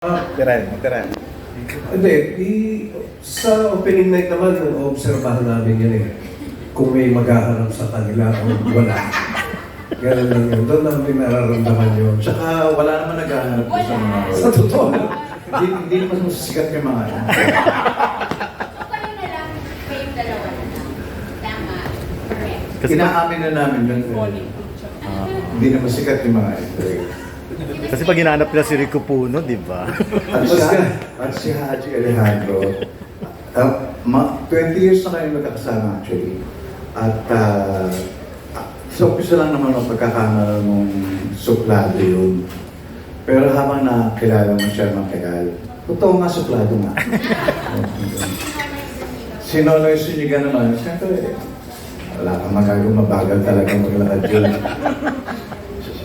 Tirahin mo, tirahin. Hindi, di, sa opening night naman, obserbahan namin yun eh. Kung may maghaharap sa kanila o wala. Ganun lang yun. Doon namin nararamdaman yun. Tsaka wala naman naghahanap ko sa mga... Sa totoo lang. Hindi, hindi naman masasikat yung mga yan. Kayo na lang, kayong dalawa na lang. Tama. Correct. Kasi- Inaamin na namin yun. Ah. Hindi naman sikat yung mga yan. Kasi pag hinahanap nila si Rico Puno, di ba? At si, at si Haji Alejandro, uh, ma, 20 years na kami magkakasama actually. At uh, sa umpisa lang naman ang pagkakamala nung suplado yun. Pero habang nakilala mo siya matagal, totoo nga suplado nga. si Nonoy Suniga naman, siyempre, wala kang magagawa, mabagal talaga maglakad yun.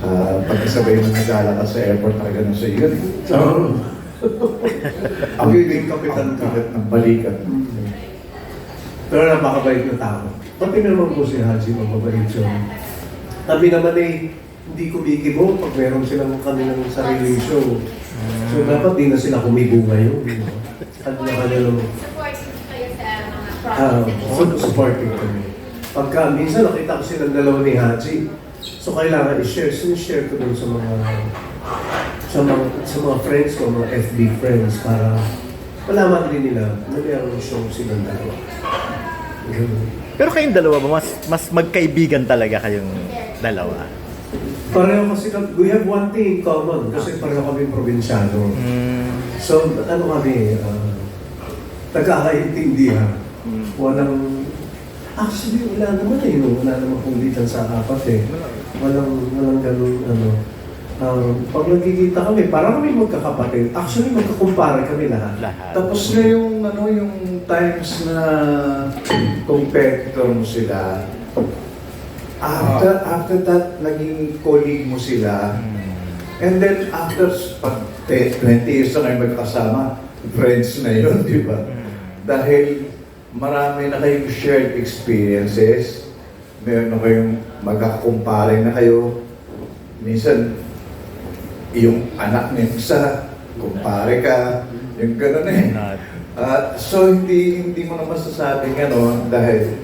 Uh, pagkasabay mo nagala ka sa airport, talaga na sa iyo. So, ako yung kapitan kagat ng balikat. Pero napakabait na tao. Pati naman po si Haji, mababait siya. Kami naman eh, hindi kumikibo pag meron silang kanilang sariling show. So dapat di na sila kumibo ngayon. di ba? Kanya-kanya lang. Supportive kayo sa mga Ah, projects. so, supporting kami. Pagka minsan nakita ko silang dalawa ni Haji, so kailangan i-share. So, share ko dun sa mga sa mga, sa mga friends ko, mga FB friends, para malaman din nila na mayroong show silang dalawa. Ganun. Pero kayong dalawa ba, mas, mas magkaibigan talaga kayong dalawa? Pareho kasi, kami- we have one thing in common, kasi pareho kami probinsyano. Mm. So, ano kami, uh, nagkakaintindihan. Walang, actually, wala naman eh, wala naman kulitan sa apat eh. Walang, walang ganun, ano. Um, pag nagkikita kami, parang kami magkakapatid. Actually, magkakumpare kami lahat. Lahat. Tapos na yung, ano, yung times na competitor mo sila, after, after that, naging colleague mo sila, Mm. And then after pag te- 20 years na kayo magkasama, friends na yun, di ba? Dahil marami na kayong shared experiences, meron na kayong magkakumpare na kayo. Minsan, yung anak ng isa, kumpare ka, yung gano'n eh. At so hindi hindi mo naman sasabing ano dahil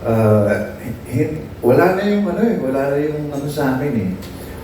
uh, hin- wala na yung ano eh, wala na yung ano sa amin eh.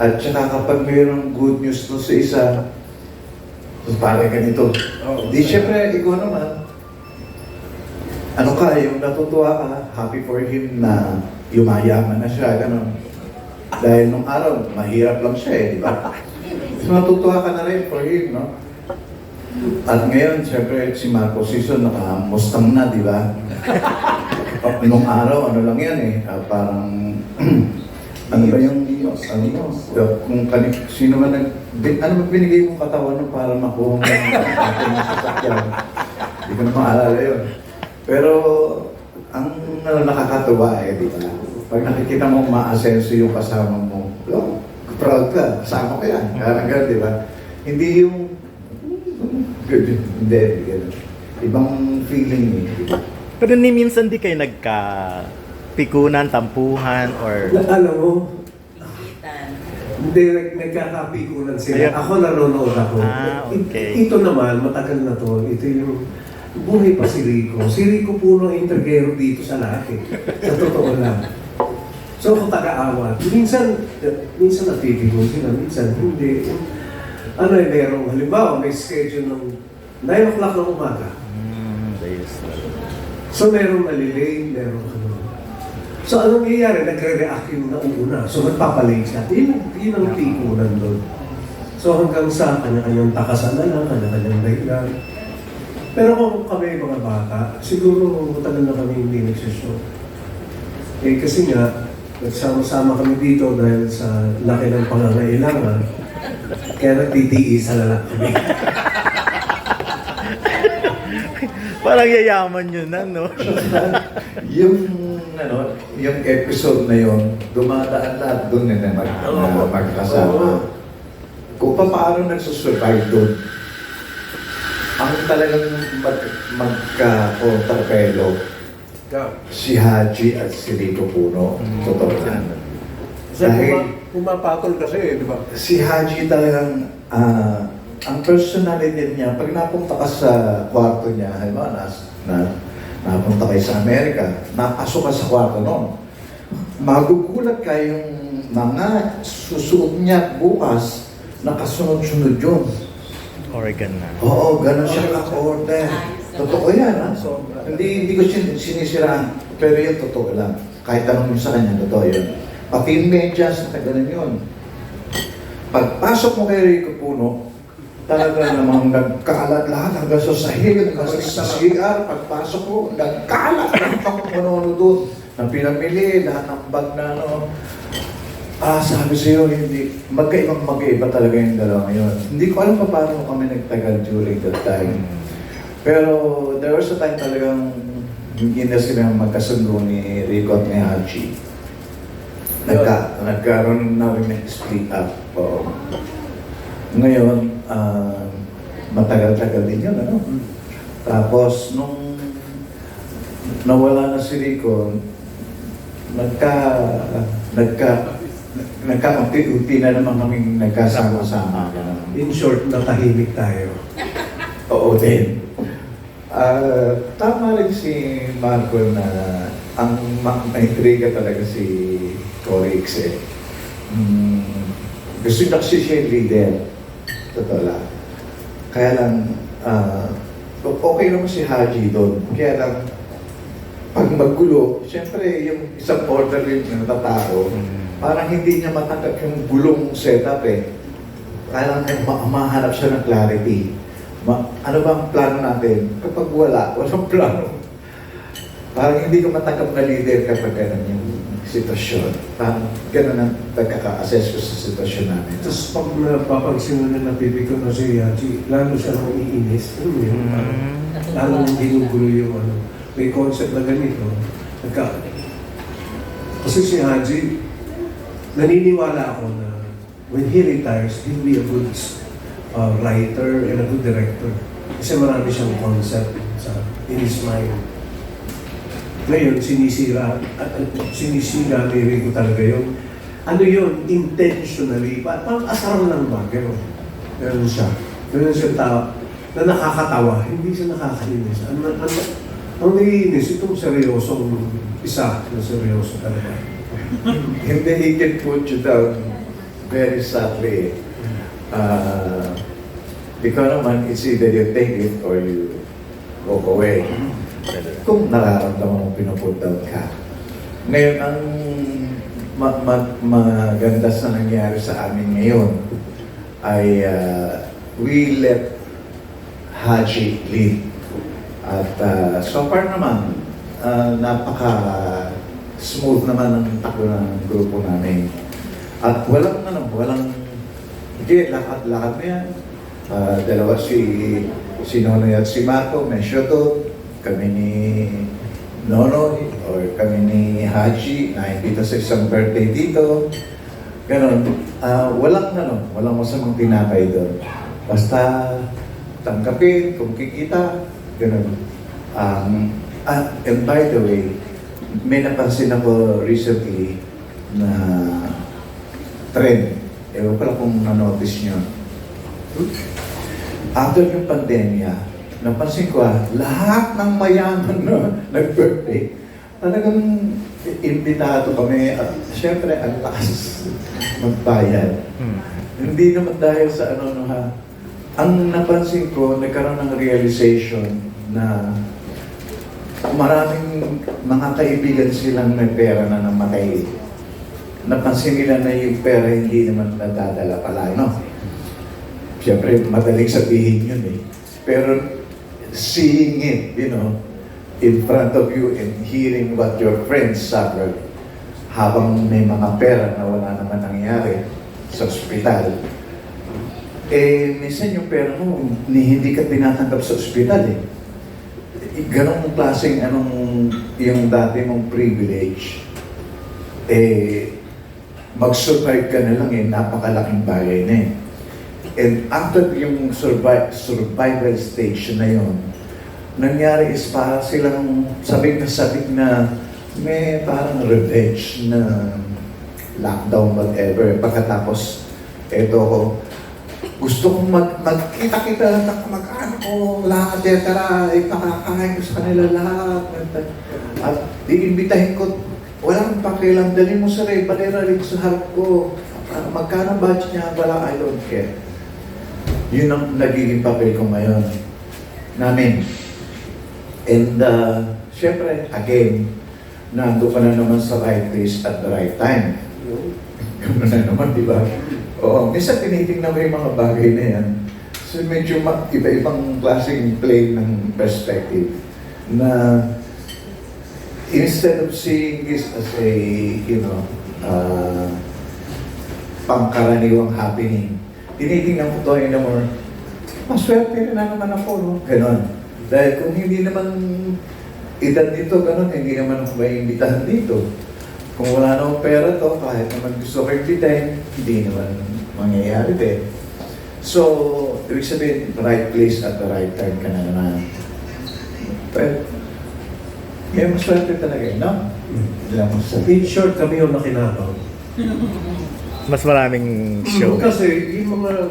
At saka kapag mayroong good news to sa isa, so parang ganito. Oo. Di syempre, ikaw naman, ano ka, yung natutuwa ka, happy for him na yumayaman na siya, gano'n. Dahil nung araw, mahirap lang siya eh, di ba? So natutuwa ka na rin for him, no? At ngayon, siyempre, si Marco Sison naka-Mustang na, di ba? Nung araw, ano lang yan eh, ah, parang, ano ba yung, ano mo, kung kani, sino man nag, bin, ano ba binigay mong katawan nung para makuha mo yung ating sasakyan? Hindi ko na maalala yun. Pero, ang ano, nakakatuwa eh, di ba? Pag nakikita mo ma-asenso yung kasama mo, oh, proud ka, kasama ko yan. Parang gano'n, di ba? Hindi yung, good, hindi, gano'n. Ibang feeling eh, di ba? Pero ni minsan di kayo nagka pikunan, tampuhan, or... Na, alam mo, hindi, nag, nagkakapikunan sila. Ayun. Ako nanonood ako. Ah, okay. Ito naman, matagal na to. Ito yung buhay pa si Rico. Si Rico puno integrero dito sa lahat eh. Sa totoo lang. So kung taga-awat, minsan, minsan napipikon sila, minsan hindi. Ano eh, merong, halimbawa, may schedule ng 9 o'clock ng umaga. Mm. So merong nalilay, merong ano. So anong nangyayari? Nagre-react yung nauna. So nagpapalate siya. Yun, yun ang tikunan doon. So hanggang sa kanya-kanyang takasan na lang, kanya-kanyang dahilan. Pero kung kami mga bata, siguro matagal na kami hindi nagsishow. Eh kasi nga, nagsama-sama kami dito dahil sa laki ng pangangailangan. Kaya nagtitiis na lang kami. Parang yayaman yun na, no? yung ano, yung episode na yon, dumadaan lahat doon na mag, na magkasama. Kung pa paano nagsusurvive doon, ang talagang mag, magka-kontrapelo, si Haji at si Rico Puno. Mm. Totoo yan. Kasi Dahil puma- pumapatol kasi, di ba? si Haji talagang ah, ang personality niya, pag napunta ka sa kwarto niya, halimbawa, nas, na, napunta kayo sa Amerika, napasok ka sa kwarto noon, magugulat ka yung mga susuot niya bukas, nakasunod-sunod yun. Oregon na. Oo, ganun siya ka-order. Totoo yan, ha? Hindi, hindi ko sin sinisiraan, pero yun totoo lang. Kahit anong yung sa kanya, totoo yun. Pati yung medyas, nakaganon yun. Pagpasok mo kay Rico Puno, talaga namang nagkalat lahat hanggang sa sahig, hanggang sa CR, pagpasok mo, nagkalat lahat ng kung ano doon. Na pinamili, lahat ng bag na ano. Ah, sabi sa'yo, hindi, magkaibang magkaiba talaga yung dalawa ngayon. Hindi ko alam pa paano kami nagtagal during that time. Pero there was a time talagang hindi na sila magkasundo ni Rico at ni Haji. Nagka, nagkaroon na rin ng split up. Oo. Ngayon, ah, matagal-tagal din yun, ano? Tapos, nung nawala na si Rico, nagka, nagka, nagkaunti-unti na naman kaming nagkasama-sama. In short, natahimik tayo. Oo din. Ah, tama rin si Marco na ang ma- maintriga talaga si Corix eh. Mm, gusto niya kasi siya yung leader. Totoo lang. Kaya lang, ah, okay naman si Haji doon. Kaya lang, pag maggulo, siyempre yung isang order rin na tao, parang hindi niya matanggap yung gulong setup eh. Kaya lang ma- mahanap siya ng clarity. Ma- ano ba ang plano natin? Kapag wala, walang plano. Parang hindi ko matanggap na leader kapag ganun yung sitwasyon. Parang ganun ang pagkaka-assess ko sa sitwasyon namin. Tapos pag napapansin mo na napipiko na si Yachi, lalo siya nang iinis. Mo yun? Mm. Lalo nang ginugulo yung ano. May concept na ganito. Nagka, kasi si Haji, naniniwala ako na when he retires, he'll be a good uh, writer and a good director. Kasi marami siyang concept sa in his mind. Ngayon, sinisira, at, at sinisira ni Rico talaga yun. Ano yun? Intentionally. Pa- Parang asar lang ba? Ganon. Ganon siya. Ganon siya tao na nakakatawa. Hindi siya nakakainis. Ang, ang, ang, ang naiinis, itong seryosong isa na seryoso talaga. Hindi, he can put you down very sadly. Uh, ikaw naman, it's either you take it or you walk away. Kung nararamdaman mo pinuput down ka. Ngayon, ang ma- ma- maganda sa nangyari sa amin ngayon ay uh, we let Haji lead. At uh, so far naman, uh, napaka smooth naman ang takbo ng grupo namin. At walang ano, walang hindi, lahat-lahat na yan. Ah, dalawa si si Nonoy at si Marco, may doon. Kami ni Nonoy or kami ni Haji na imbita sa isang birthday dito. Ganon. Ah, walang ano, walang masamang tinapay doon. Basta tanggapin, kung kikita, ganon. Um, ah, and by the way, may napansin ako recently na trend. Ewan ko lang kung na-notice nyo. After yung pandemya, napansin ko ah, lahat ng mayaman na nag-birthday, talagang imbitado kami. At syempre, ang lakas magbayad. Mm. Hindi naman dahil sa ano, no, ha. Ang napansin ko, nagkaroon ng realization na maraming mga kaibigan silang may pera na namatay. Napansin nila na yung pera hindi naman nadadala pala, no? Siyempre, madaling sabihin yun eh. Pero seeing it, you know, in front of you and hearing what your friends suffered habang may mga pera na wala naman nangyari sa ospital, eh, minsan yung pera mo, hindi ka tinatanggap sa ospital eh. Ganong klaseng anong yung dati mong privilege, eh, mag-survive ka na lang eh, napakalaking bagay na eh. And after yung survive, survival stage na yon, nangyari is parang silang sabik na sabik na may parang revenge na lockdown whatever. Pagkatapos, eto ko, gusto kong mag, magkita-kita ng kamag-anak ko, lahat, et cetera, ipakakain ko sa kanila lahat. At iimbitahin ko, walang pakialam, dali mo sa Ray, balera rin sa harap ko. Ah, magkano budget niya, wala, I don't care. Yun ang nagiging papel ko ngayon. Namin. And, uh, syempre, again, nando ka na naman sa right place at the right time. Ganun na naman, di ba? Oo, minsan tinitingnan mo yung mga bagay na yan. So medyo iba-ibang klaseng play ng perspective na instead of seeing this as a, you know, uh, pangkaraniwang happening, tinitingnan ko to in a more, maswerte na naman ako, no? Ganon. Dahil kung hindi naman edad dito, ganon, hindi naman ako maiimbitahan dito. Kung wala namang pera to, kahit naman gusto ko imbitahin, hindi naman mangyayari din. So, ibig sabihin, right place at the right time ka na naman. Pero, may maswerte talaga yun, no? Hindi lang masasabi. In short, kami yung nakinabang. Mas maraming show. Kasi yung mga,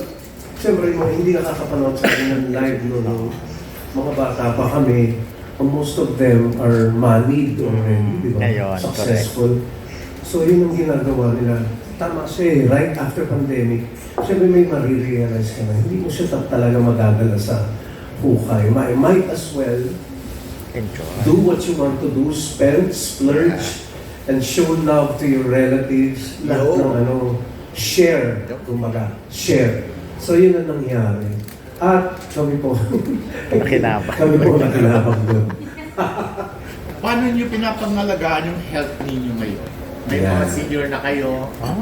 siyempre yung mga hindi nakakapanood sa akin ng live no, no, mga bata pa kami, most of them are moneyed already, di ba? Ngayon, Successful. So yun ang ginagawa nila. Tama siya eh, right after pandemic, siyempre may marirealize ka na, hindi mo siya ta- talaga magagala sa hukay. Might, might as well Enjoy. do what you want to do, spend, splurge, and show love to your relatives. Lahat ng ano, share, kumbaga, share. So yun ang nangyari. At kami po, Nakinabang. kami po nakinabang doon. Paano niyo pinapangalagaan yung health ninyo ngayon? May mga Yeah. senior na kayo. Ah,